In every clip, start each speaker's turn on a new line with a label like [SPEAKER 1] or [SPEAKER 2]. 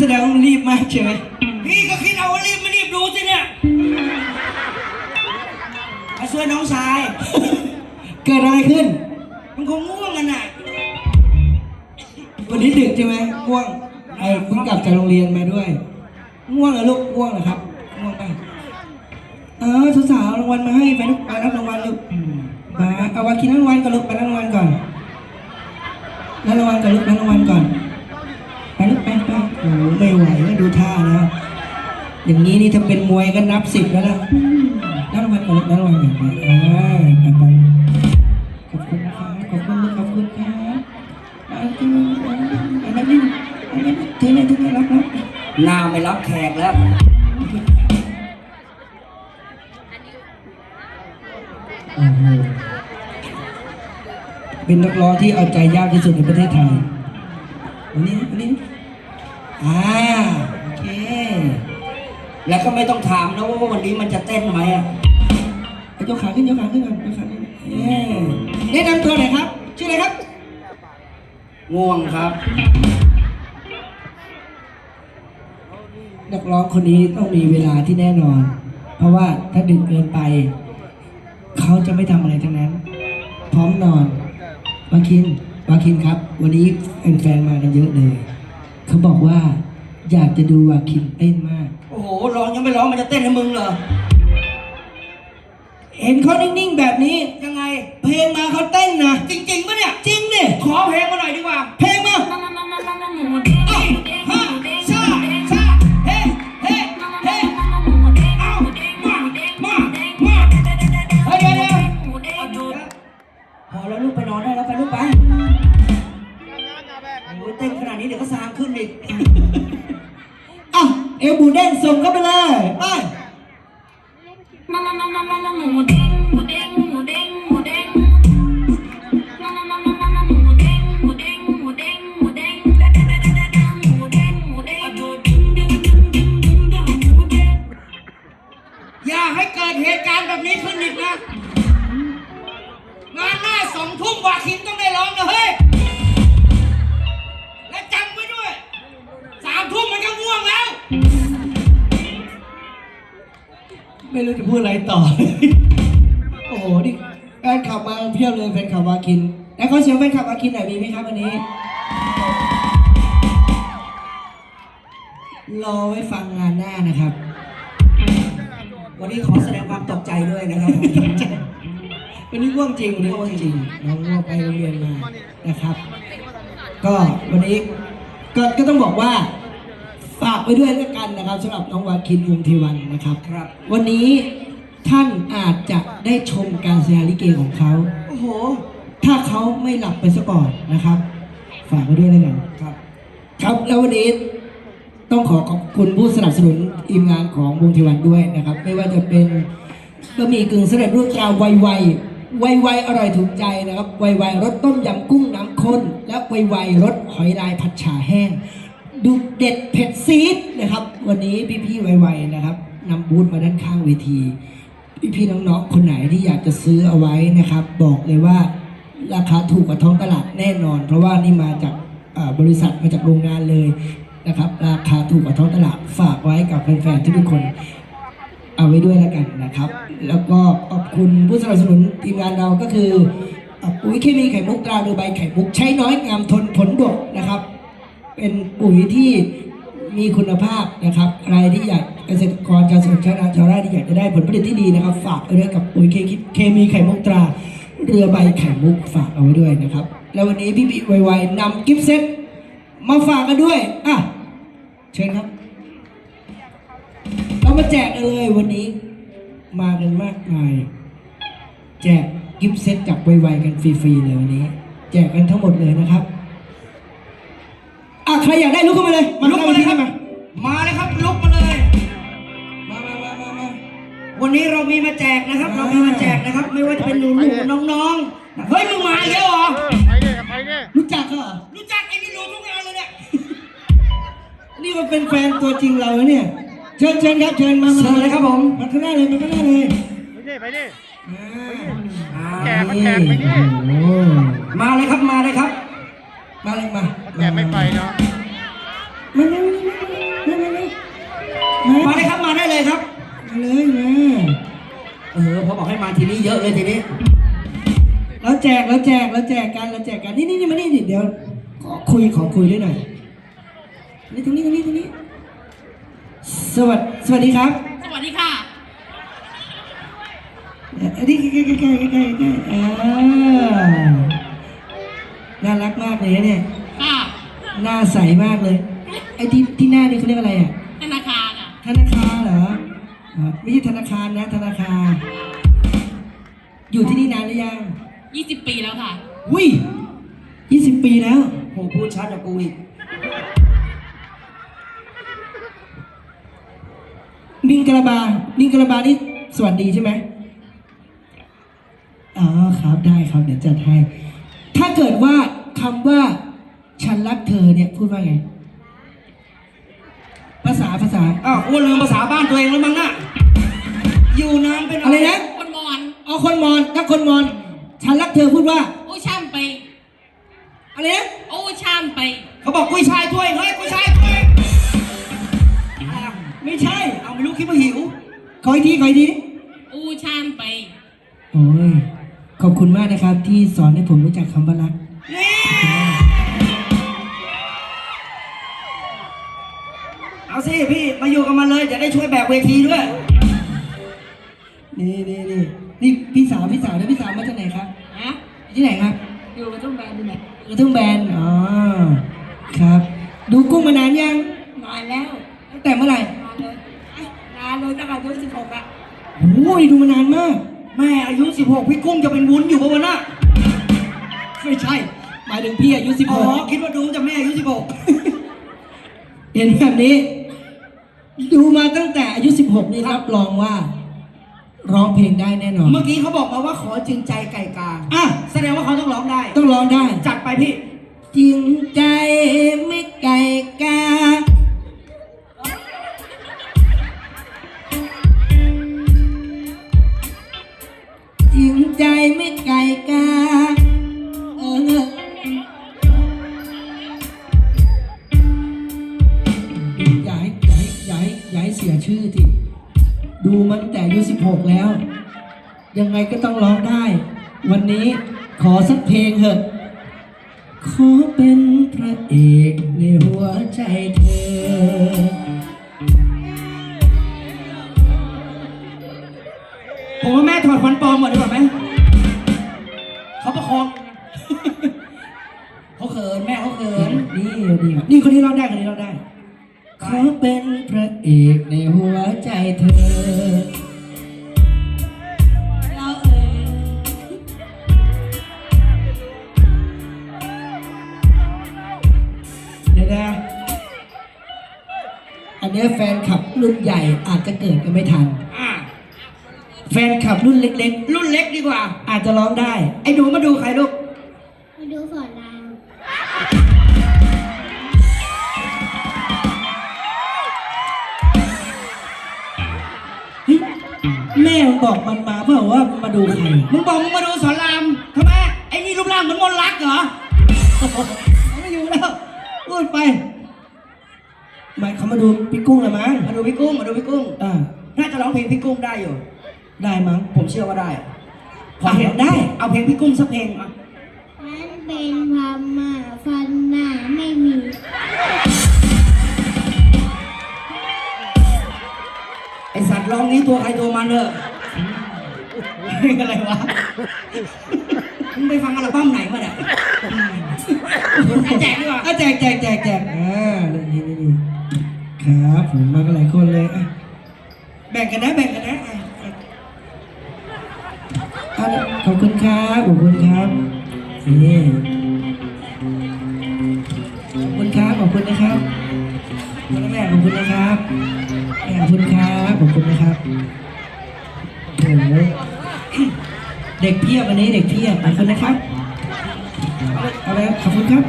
[SPEAKER 1] แสดงว่ามันรีบมากใช่ไหม
[SPEAKER 2] พี่ก็คิดเอาว่ารีบไม่รีบดูสิเนี่ยมาช่วยน้องชาย
[SPEAKER 1] เกิดอะไรขึ้น
[SPEAKER 2] มันคงง่วงกันน่ะ
[SPEAKER 1] วันนี้ดึกใช่ไหมง่วงไอ้เพิ่งกลับจากโรงเรียนมาด้วยง่วงเหรอลูกง่วงเหรอครับง่วงป่ะเออสาวๆรางวัลมาให้ไปลูกไปรับรางวัลลูกมาเอาวากินรางวัลก่อนลูกไปรับรางวัลก่อนรับรางวัลก่อนลูกรับรางวัลก่อนไปลูกไปไปโอ้โหไม่ไหวแล้วดูท่าแล้ว อย่างนี้นี่ถ้าเป็นมวยก็นับสิบแล้วนะรับรางวัลก่อนลูกรับรางวัลก่อนไปอ่าไปไปขอบคุณนะครับขอบคุณขอบคุณครับอาที่นี่อันนั้นนี่อันนั้นที่นี่ที่นี่รับรับ
[SPEAKER 2] หน้าไม่รับแขกแล้ว
[SPEAKER 1] เป็นนักร้องที่เอาใจยากที่สุดในประเทศไทย วันนี้วันนี้อ่า
[SPEAKER 2] แล้วก็ไม่ต้องถามนะว่าวันนี้มันจะเต้นไหมอะ
[SPEAKER 1] เอายกขาขึ้นยกขาขึ้นก่อนยกขาขึ้นเย้แนะนำตัวหน่อยครับ ชื่ออะไรครับ
[SPEAKER 2] ง่วงครับ
[SPEAKER 1] นักร้องคนนี้ต้องมีเวลาที่แน่นอน เพราะว่าถ้าดึกเกินไป เขาจะไม่ทำอะไรทั้งนั้น พร้อมนอนวาคินวาคินครับ วันนี้แฟนๆมากันเยอะเลย เขาบอกว่าอยากจะดูวาคินเต้นมาก
[SPEAKER 2] ไม่ร้องมันจะเต้นให้มึงเหรอ
[SPEAKER 1] เห็นเขานิ่งๆแบบนี้
[SPEAKER 2] ยังไง
[SPEAKER 1] เพลงมาเขาเต้นนะ
[SPEAKER 2] จริงๆปะเนี่ย
[SPEAKER 1] จริงดิ
[SPEAKER 2] ขอเพลงมาหน่อยดีกว่า
[SPEAKER 1] เพลงมา
[SPEAKER 2] อ้าวฮ่า อย่าให้เกิดเหตุการณ์แบบนี้ขึ้นอีกนะ งานหน้าสองทุ่มวาคินต้องได้ร้องนะเฮ้ย ไม่
[SPEAKER 1] รู้จะพูดอะไรต่อ โอ้โห นี่แฟนขับมาเพียบเลยแฟนขับวาคิน แล้วเขาเสียงแฟนขับวาคินหน่อยมีไหมครับวันนี้ รอไว้ฟังงานหน้านะครับ
[SPEAKER 2] วันนี้ขอแสดงความตกใจด้วยนะครับ
[SPEAKER 1] วันนี้ง่วงจริงวันนี้ง่วงจริงน้องง่วงไปโรงเรียนมานะครับ ก็วันนี้ก็ก็ต้องบอกว่า ฝากไว้ด้วยแล้วกันนะครับสำหรับน้องวาคินวงศ์เทวันนะครับ
[SPEAKER 2] ครับ
[SPEAKER 1] วันนี้ท่านอาจจะได้ชมการแสดงลิเกของเขา
[SPEAKER 2] โอ้โห
[SPEAKER 1] ถ้าเขาไม่หลับไปซะก่อนนะครับ ฝากไว้ด้วยแล้วกัน
[SPEAKER 2] ครับ
[SPEAKER 1] ครับแล้ววันนี้ต้องขอขอบคุณผู้สนับสนุนทีมงานของวงเทวันด้วยนะครับ ไม่ว่าจะเป็นบะหมี่กึ่งสำเร็จรูปตราไวไวไวไวอร่อยถูกใจนะครับไวไวรสต้มยำกุ้งน้ำข้นและไวไวรสหอยลายผัดฉ่าแห้ง ดูเด็ดเผ็ดซีดนะครับ วันนี้พี่ๆไวๆนะครับนำบูธมาด้านข้างเวที พี่ๆน้องๆคนไหนที่อยากจะซื้อเอาไว้นะครับ บอกเลยว่าราคาถูกกว่าท้องตลาดแน่นอน เพราะว่านี่มาจากบริษัทมาจากโรงงานเลยนะครับ ราคาถูกกว่าท้องตลาดฝากไว้กับแฟนๆทุกคนเอาไว้ด้วยแล้วกันนะครับ แล้วก็ขอบคุณผู้สนับสนุนทีมงานเราก็คือปุ๋ยเคมีไข่มุกตราดูใบไข่มุกใช้น้อยงามทนผลดกนะครับ เป็นปุ๋ยที่มีคุณภาพนะครับใครที่อยากเกษตรกรชาวสวนชาวนาชาวไร่ที่อยากจะได้ผลผลิตที่ดีนะครับ ฝากเอาไว้กับปุ๋ยเคเคมีไข่มุกตรา เรือใบไข่มุกฝากเอาไว้ด้วยนะครับ แล้ววันนี้พี่บีไวๆนำกิฟต์เซ็ตมาฝากกันด้วยอะเชิญครับเรามาแจกกันเลยวันนี้มากันมากมายแจกกิฟต์เซ็ตจากไวๆกันฟรีๆเลยวันนี้ แจกกันทั้งหมดเลยนะครับ อะใครอยากได้ลุกขึ้นมาเลย
[SPEAKER 2] มาลุกมาเลยครับ
[SPEAKER 1] มา
[SPEAKER 2] มาเลยครับลุกมาเลย
[SPEAKER 1] มามามามามา
[SPEAKER 2] วันนี้เรามีมาแจกนะครับ เรามีมาแจกนะครับ ไม่ว่าจะเป็นหนูๆน้องๆเฮ้ยมึงมาอีกแล้วเหรอ
[SPEAKER 3] ไปดิไปดิ
[SPEAKER 1] รู้จักเขาเหรอ
[SPEAKER 2] รู้จักไอ้นี่รู้ทุกงานเลยเนี่ย
[SPEAKER 1] นี่มันเป็นแฟนตัวจริงเรานะเนี่ยเชิญเชิญครับเชิญมามา
[SPEAKER 2] เชิญเลยครับผม
[SPEAKER 1] มาข้างหน้าเลยมาข้างหน้าเลย
[SPEAKER 3] ไปดิไปดิ
[SPEAKER 1] อ่า
[SPEAKER 3] แจกมันแจกไปดิ
[SPEAKER 1] โอ้โห
[SPEAKER 2] มาเลยครับมาเลยครับ
[SPEAKER 1] มาเลยมา
[SPEAKER 3] แกไม่ไปเนาะ
[SPEAKER 1] มาเลยมาเลยมาเลย
[SPEAKER 2] มาเลยครับมาได้เลยครับ
[SPEAKER 1] มาเลยมา
[SPEAKER 2] เออพอบอกให้มาทีนี้เยอะเลยทีนี้
[SPEAKER 1] เราแจกเราแจกเราแจกกันเราแจกกันนี่นี่นี่มานี่ดิเดี๋ยวขอคุยขอคุยด้วยหน่อยนี่ตรงนี้ตรงนี้ตรงนี้ สวัสดีสวัสดีครับ
[SPEAKER 4] สวัสดีค่ะ
[SPEAKER 1] เอ่อนี่ใกล้ใกล้ใกล้ใกล้ใกล้ใกล้อ่า น่ารักมากเลยนะเนี่ย
[SPEAKER 4] ค่ะ
[SPEAKER 1] หน้าใสมากเลย ไอ้ที่ที่หน้านี่เขาเรียกอะไรอะ
[SPEAKER 4] ธนาคารอะ
[SPEAKER 1] ธนาคารเหรออ่าไม่ใช่ธนาคารนะ ธนาคาร อยู่ที่นี่นานหรือยัง
[SPEAKER 4] 20 ปีแล้วค่ะ
[SPEAKER 1] อุ้ยยี่สิบปีแล้ว
[SPEAKER 2] โหพูดชัดกว่ากูอีก
[SPEAKER 1] มิงกะลาบามิงกะลาบานี่สวัสดีใช่ไหมอ๋อครับได้ครับเดี๋ยวจัดให้ ถ้าเกิดว่า คำว่า ฉันรักเธอเนี่ยพูดว่าไง ภาษาภาษา
[SPEAKER 2] อ้าวอ้วนลืมภาษาบ้านตัวเองแล้วมั้งน่ะอยู่นานเป็น
[SPEAKER 1] อะไรนะ
[SPEAKER 4] คนมอน
[SPEAKER 1] เอาคนมอนถ้าคนมอน ฉันรักเธอพูดว่า
[SPEAKER 4] โอช่างไป
[SPEAKER 1] อะไรนะ
[SPEAKER 4] โอช่างไป
[SPEAKER 2] เขาบอกกุ้ยช่ายถ้วยเฮ้ยกุ้ยช่ายถ้วยอ้าว
[SPEAKER 1] ไม่ใช่
[SPEAKER 2] เอาไม่รู้คิดว่าหิว
[SPEAKER 1] ขออีกทีขออีกที
[SPEAKER 4] โอช่างไป
[SPEAKER 1] โอ้ยขอบคุณมากนะครับที่สอนให้ผมรู้จักคำว่ารัก
[SPEAKER 2] สิพี่มาอยู่กับมันเลยจะได้ช่วยแบกเวทีด้วย
[SPEAKER 1] นี่นี่นี่นี่พี่สาวพี่สาวนะพี่สาวมาจากไหนครับ
[SPEAKER 4] ฮะ
[SPEAKER 1] ที่ไหนครับ
[SPEAKER 4] อยู่กับทุ่งแบนนี่แหละ
[SPEAKER 1] กระทุ่งแบนอ๋อครับ ดูกุ้งมานานยัง
[SPEAKER 4] นานแล้ว
[SPEAKER 1] ตั้งแต่เมื่อไหร่
[SPEAKER 4] นานเลยเอ้ยนานเลยตั้งแต่อายุ16อะ
[SPEAKER 1] โอ้ยดูมานานมาก
[SPEAKER 2] แม่อายุ16พี่กุ้งจะเป็นวุ้นอยู่ปะวะน่ะ
[SPEAKER 1] ไม่ใช่ หมายถึงพี่อายุสิบ
[SPEAKER 2] อ๋
[SPEAKER 1] ห
[SPEAKER 2] อกคิดว่าดูจากแม่อายุ
[SPEAKER 1] เห็นแบบนี้ ดูมาตั้งแต่อายุสิบหกนี่รับรองว่า ร้องเพลงได้แน่นอน
[SPEAKER 2] 16เมื่อกี้เขาบอกมาว่าขอจริงใจไก่กา
[SPEAKER 1] อะ
[SPEAKER 2] แสดงว่าเขาต้องร้องได้
[SPEAKER 1] ต้องร้องได้
[SPEAKER 2] จัดไปพี่
[SPEAKER 1] จริงใจไม่ไก่กา ก็ต้องร้องได้ วันนี้ขอสักเพลงเถอะ ขอเป็นพระเอกในหัวใจเธอ
[SPEAKER 2] ผมว่าแม่ถอดฟันปลอมหมดดีกว่าไหม เขาประคอง เขาเขินแม่เขาเขิน
[SPEAKER 1] นี่ดีนี่คนนี้ร้องได้คนนี้ร้องได้ขอเป็นพระเอกในหัวใจเธอ
[SPEAKER 4] เนี้
[SPEAKER 1] ยแฟนคลับรุ่นใหญ่อาจจะเกิดกันไม่ทัน
[SPEAKER 2] อะ
[SPEAKER 1] แฟนคลับรุ่นเล็ก
[SPEAKER 2] รุ่นเล็กดีกว่า
[SPEAKER 1] ๆ อาจจะร้องได้
[SPEAKER 2] ไอ้หนูมาดูใครลูก
[SPEAKER 5] มาดูฝนราม
[SPEAKER 1] เฮ้ยแม่มันบอกมันมาเปล่าว่ามาดูใคร
[SPEAKER 2] มึงบอกมึงมาดูสอนรามทำไมไอ้นี่รูปร่างเหมือนมนต์รักเหรอ
[SPEAKER 1] เขาไม่อยู่แล้วพูดไปห มายเขามาดูพี่กุ้งละมั้ง
[SPEAKER 2] มาดูพี่กุ้งมาดูพี่กุ้ง
[SPEAKER 1] อ่า
[SPEAKER 2] น่าจะร้องเพลงพี่กุ้งได้อยู่
[SPEAKER 1] ได้มั้ง
[SPEAKER 2] ผมเชื่อว่าได้
[SPEAKER 1] อะได้
[SPEAKER 2] เอาเพลงพี่กุ้งสักเพลงอะ
[SPEAKER 5] นั้นเป็นพม่าฟันหน้าไม่มี
[SPEAKER 2] ไอสัตว์ร้องนี้ตัวใครตัวมันเถอะ
[SPEAKER 1] เพลงอะไรวะ
[SPEAKER 2] มึงไปฟังอัลบั้มไหนมาเนี่ยแจกดีกว่า
[SPEAKER 1] อะแจกแจกแจกแจกอ่านี่นี่นี่ ครับ ผมมากันหลายคนเลยอะแบ่งกันนะแบ่งกันนะอะอะอะขอบคุณครับขอบคุณครับนี่ขอบคุณครับขอบคุณนะครับขอบคุณนะแม่ขอบคุณนะครับแม่ขอบคุณครับขอบคุณนะครับโอ้โหเด็กเพียบวันนี้เด็กเพียบขอบคุณนะครับเอาเลยขอบคุณครับ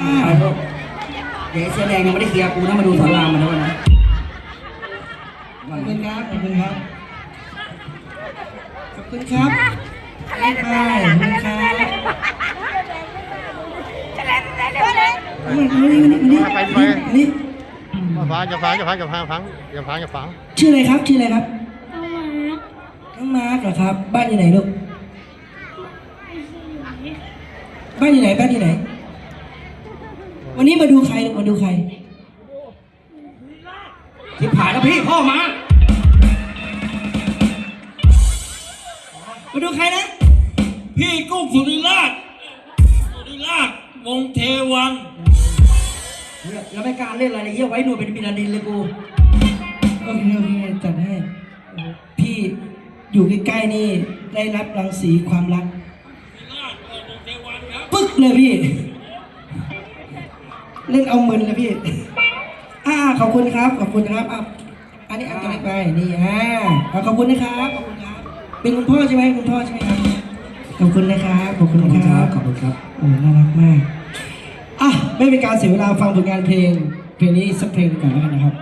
[SPEAKER 1] อ่า
[SPEAKER 2] เดี๋ยวไอ้เสื้อแดงยังไม่ได้เคลียร์กูนะมาดูสอนรามมาแล้วนะ
[SPEAKER 1] ขอบคุณครับขอบคุณครับขอบคุณครับบ๊ายบายขอบคุณครับมานี่มานี่มานี่มานี่
[SPEAKER 3] ฟังอย่าฟังอย่าฟังอย่าฟังฟังอย่าฟังอย่าฟัง
[SPEAKER 1] ชื่ออะไรครับชื่ออะไรครับ
[SPEAKER 5] เอามา
[SPEAKER 1] น้องมาร์กเหรอครับ บ้านอยู่ไหนลูกบ้านอยู่ไหนบ้านอยู่ไหน วันนี้มาดูใครลูกมาดูใคร
[SPEAKER 2] ที่ผ่านแล้วพี่พ่อมา
[SPEAKER 1] มาดูใครนะ
[SPEAKER 2] พี่กุ้งสุริราชสุริราชวงศ์เทวัน
[SPEAKER 1] แล้วไม่กล้าเล่นอะไรเลยเยี่ยไว้หนูเป็นบินาดินเลยกูโอเคโอเคจัดให้โอ้พี่อยู่ใกล้ๆนี่ได้รับรังสีความรักปึ๊กเลยพี่ เล่นเอามึนเลยพี่ อ่าขอบคุณครับ ขอบคุณครับอะอันนี้เอันตัวนี้ไปนี่อ่าอ่าขอบคุณนะครับขอบคุณครับ เป็นคุณพ่อใช่ไหมคุณพ่อใช่ไหมครับ ขอบคุณนะครับขอบคุณนะครับ
[SPEAKER 2] ขอบคุณครับ
[SPEAKER 1] โอ้น่ารักมากอะไม่เป็นการเสียเวลาฟังผลงานเพลงเพลงนี้สักเพลงก่อนแล้วกันนะครับ